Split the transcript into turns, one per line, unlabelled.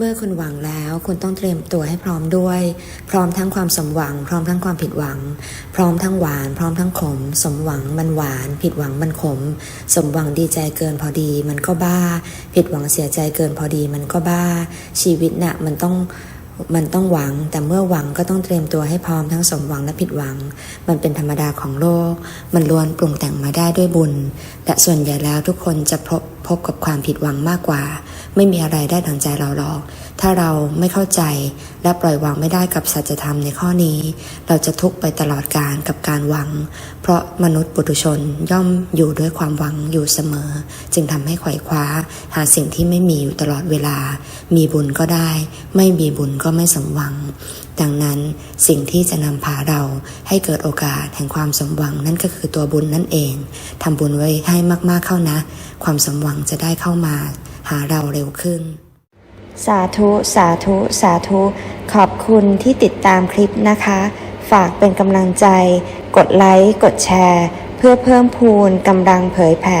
เมื่อคุณหวังแล้วคุณต้องเตรียมตัวให้พร้อมด้วย พร้อมทั้งความสมหวัง พร้อมทั้งความผิดหวัง พร้อมทั้งหวาน พร้อมทั้งขม สมหวังมันหวาน ผิดหวังมันขม สมหวังดีใจเกินพอดี มันก็บ้า ผิดหวังเสียใจเกินพอดีมันก็บ้า ชีวิตน่ะมันต้อง มันต้องหวัง แต่เมื่อหวังก็ต้องเตรียมตัวให้พร้อมทั้งสมหวังและผิดหวัง มันเป็นธรรมดาของโลก มันล้วนปรุงแต่งมาได้ด้วยบุญ และส่วนใหญ่แล้วทุกคนจะพบพบกับความผิดหวังมากกว่า ไม่มีอะไรได้ดังใจเราหรอก ถ้าเราไม่เข้าใจและปล่อยวางไม่ได้กับสัจธรรมในข้อนี้ เราจะทุกข์ไปตลอดการกับการหวัง เพราะมนุษย์ปุถุชนย่อมอยู่ด้วยความหวังอยู่เสมอ จึงทำให้ไขว่คว้า หาสิ่งที่ไม่มีอยู่ตลอดเวลา มีบุญก็ได้ ไม่มีบุญก็ก็ไม่สมหวัง ดังนั้นสิ่งที่จะนำพาเราให้เกิดโอกาสแห่งความสมหวังนั่นก็คือตัวบุญนั่นเองทำบุญไว้ให้มากๆเข้านะ ความสมหวังจะได้เข้ามา หาเราเร็วขึ้น
สาธุ สาธุ สาธุ ขอบคุณที่ติดตามคลิปนะคะ ฝากเป็นกำลังใจ กดไลค์ กดแชร์ เพื่อเพิ่มพูนกำลังเผยแผ่